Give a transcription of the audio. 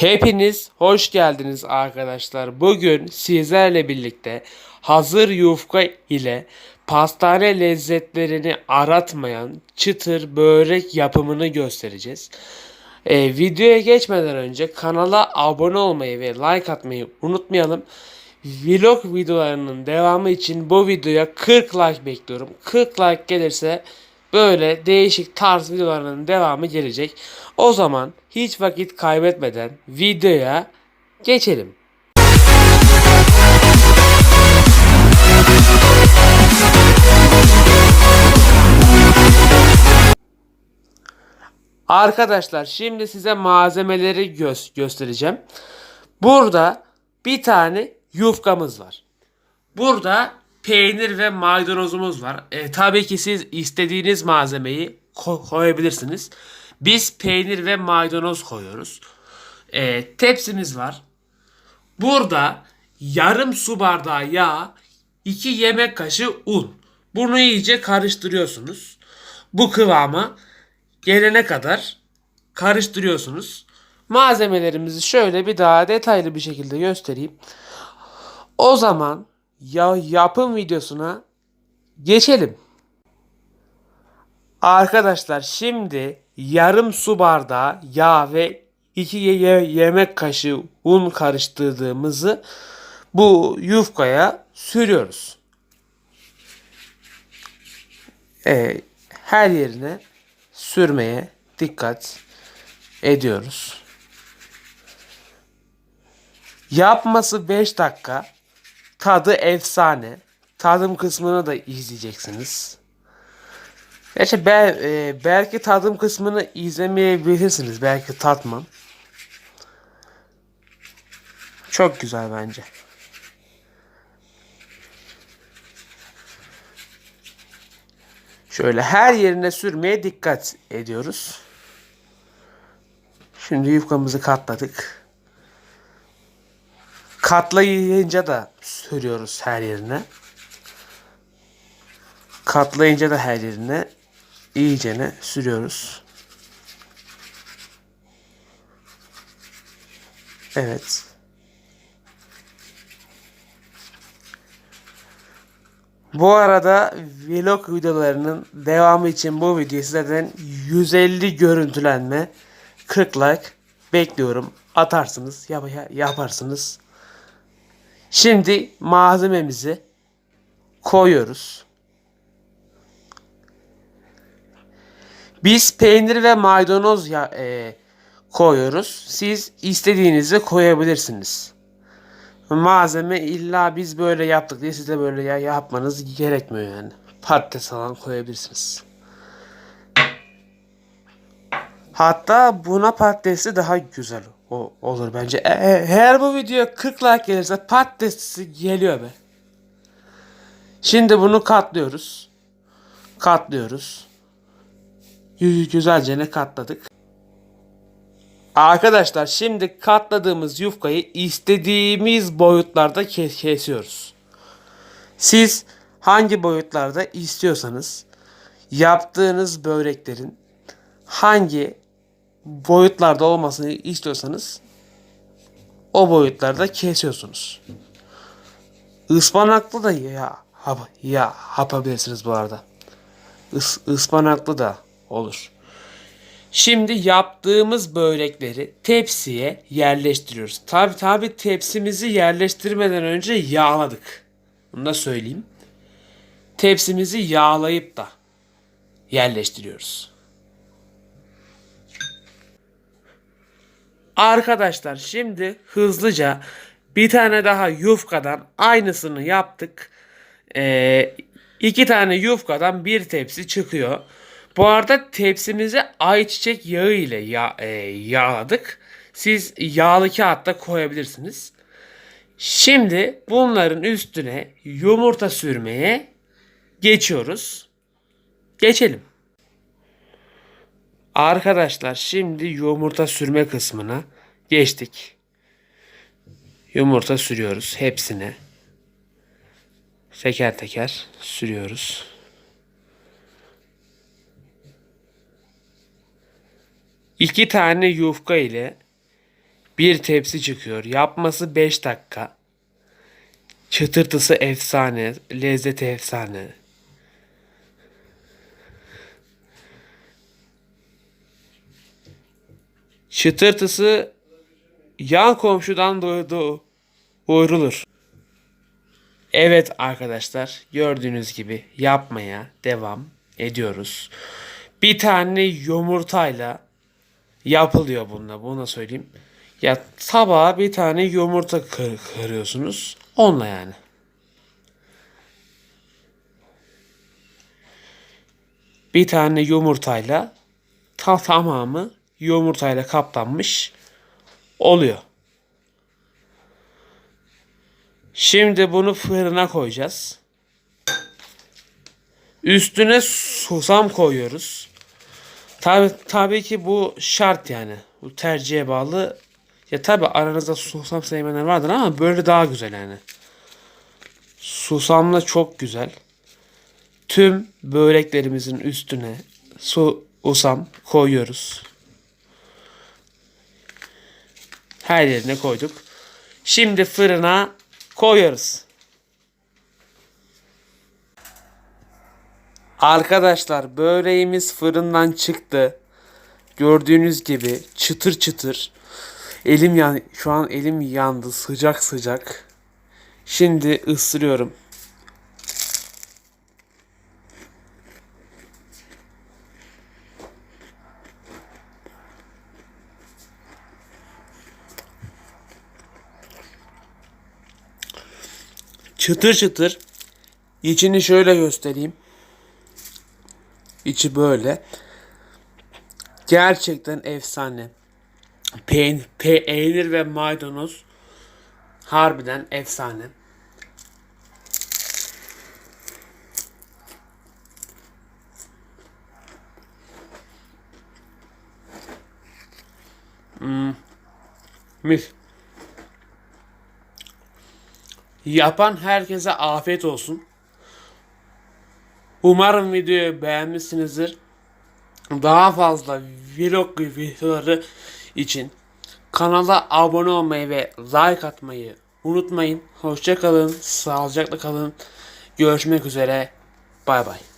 Hepiniz hoş geldiniz arkadaşlar. Bugün sizlerle birlikte hazır yufka ile pastane lezzetlerini aratmayan çıtır börek yapımını göstereceğiz. Ee, videoya geçmeden önce kanala abone olmayı ve like atmayı unutmayalım. Vlog videolarının devamı için bu videoya 40 like bekliyorum. 40 like gelirse böyle değişik tarz videolarının devamı gelecek. O zaman hiç vakit kaybetmeden videoya geçelim. Arkadaşlar şimdi size malzemeleri gö- göstereceğim. Burada bir tane yufkamız var. Burada peynir ve maydanozumuz var. E, tabii ki siz istediğiniz malzemeyi ko- koyabilirsiniz. Biz peynir ve maydanoz koyuyoruz. E, tepsimiz var. Burada yarım su bardağı yağ, 2 yemek kaşığı un. Bunu iyice karıştırıyorsunuz. Bu kıvama gelene kadar karıştırıyorsunuz. Malzemelerimizi şöyle bir daha detaylı bir şekilde göstereyim. O zaman ya yapım videosuna geçelim. Arkadaşlar şimdi yarım su bardağı yağ ve 2 yemek kaşığı un karıştırdığımızı bu yufkaya sürüyoruz. Ee, her yerine sürmeye dikkat ediyoruz. Yapması 5 dakika. Tadı efsane. Tadım kısmını da izleyeceksiniz. Gerçi ben, e, belki tadım kısmını izlemeyebilirsiniz. Belki tatmam. Çok güzel bence. Şöyle her yerine sürmeye dikkat ediyoruz. Şimdi yufkamızı katladık. Katlayınca da sürüyoruz her yerine. Katlayınca da her yerine iyicene sürüyoruz. Evet. Bu arada vlog videolarının devamı için bu videoyu sizlerden 150 görüntülenme 40 like bekliyorum. Atarsınız, yap yaparsınız. Şimdi malzememizi koyuyoruz. Biz peynir ve maydanoz ya, e, koyuyoruz. Siz istediğinizi koyabilirsiniz. Malzeme illa biz böyle yaptık diye siz de böyle ya yapmanız gerekmiyor yani. Patates falan koyabilirsiniz. Hatta buna patatesi daha güzel o, olur bence. E, e, eğer bu video 40 like gelirse patatesi geliyor be. Şimdi bunu katlıyoruz. Katlıyoruz. Gü- Güzelce ne katladık. Arkadaşlar şimdi katladığımız yufkayı istediğimiz boyutlarda kes- kesiyoruz. Siz hangi boyutlarda istiyorsanız yaptığınız böreklerin hangi boyutlarda olmasını istiyorsanız o boyutlarda kesiyorsunuz. Ispanaklı da ya hap, ya yapabilirsiniz bu arada. Is, ıspanaklı da olur. Şimdi yaptığımız börekleri tepsiye yerleştiriyoruz. Tabi tabi tepsimizi yerleştirmeden önce yağladık. Bunu da söyleyeyim. Tepsimizi yağlayıp da yerleştiriyoruz. Arkadaşlar şimdi hızlıca bir tane daha yufkadan aynısını yaptık. Ee, iki tane yufkadan bir tepsi çıkıyor. Bu arada tepsimizi ayçiçek yağı ile ya, e, yağladık. Siz yağlı kağıt da koyabilirsiniz. Şimdi bunların üstüne yumurta sürmeye geçiyoruz. Geçelim. Arkadaşlar şimdi yumurta sürme kısmına geçtik. Yumurta sürüyoruz hepsine. Teker teker sürüyoruz. İki tane yufka ile Bir tepsi çıkıyor. Yapması 5 dakika. Çıtırtısı efsane. Lezzeti efsane. Çıtırtısı yan komşudan duydu, doyurulur. Evet arkadaşlar gördüğünüz gibi yapmaya devam ediyoruz. Bir tane yumurtayla yapılıyor bununla bunu söyleyeyim. Ya tabağa bir tane yumurta kır, kırıyorsunuz onunla yani. Bir tane yumurtayla ta tamamı yumurtayla kaplanmış oluyor. Şimdi bunu fırına koyacağız. Üstüne susam koyuyoruz. Tabi tabii ki bu şart yani. Bu tercihe bağlı. Ya tabi aranızda susam sevmeyenler vardır ama böyle daha güzel yani. Susamla çok güzel. Tüm böreklerimizin üstüne su usam koyuyoruz. Her yerine koyduk. Şimdi fırına koyuyoruz. Arkadaşlar böreğimiz fırından çıktı. Gördüğünüz gibi çıtır çıtır. Elim yan şu an elim yandı sıcak sıcak. Şimdi ısırıyorum. Çıtır çıtır. İçini şöyle göstereyim. İçi böyle. Gerçekten efsane. Peyn peynir ve maydanoz harbiden efsane. Hmm. Mis. Yapan herkese afiyet olsun. Umarım videoyu beğenmişsinizdir. Daha fazla vlog videoları için kanala abone olmayı ve like atmayı unutmayın. Hoşça kalın, sağlıcakla kalın. Görüşmek üzere. Bay bay.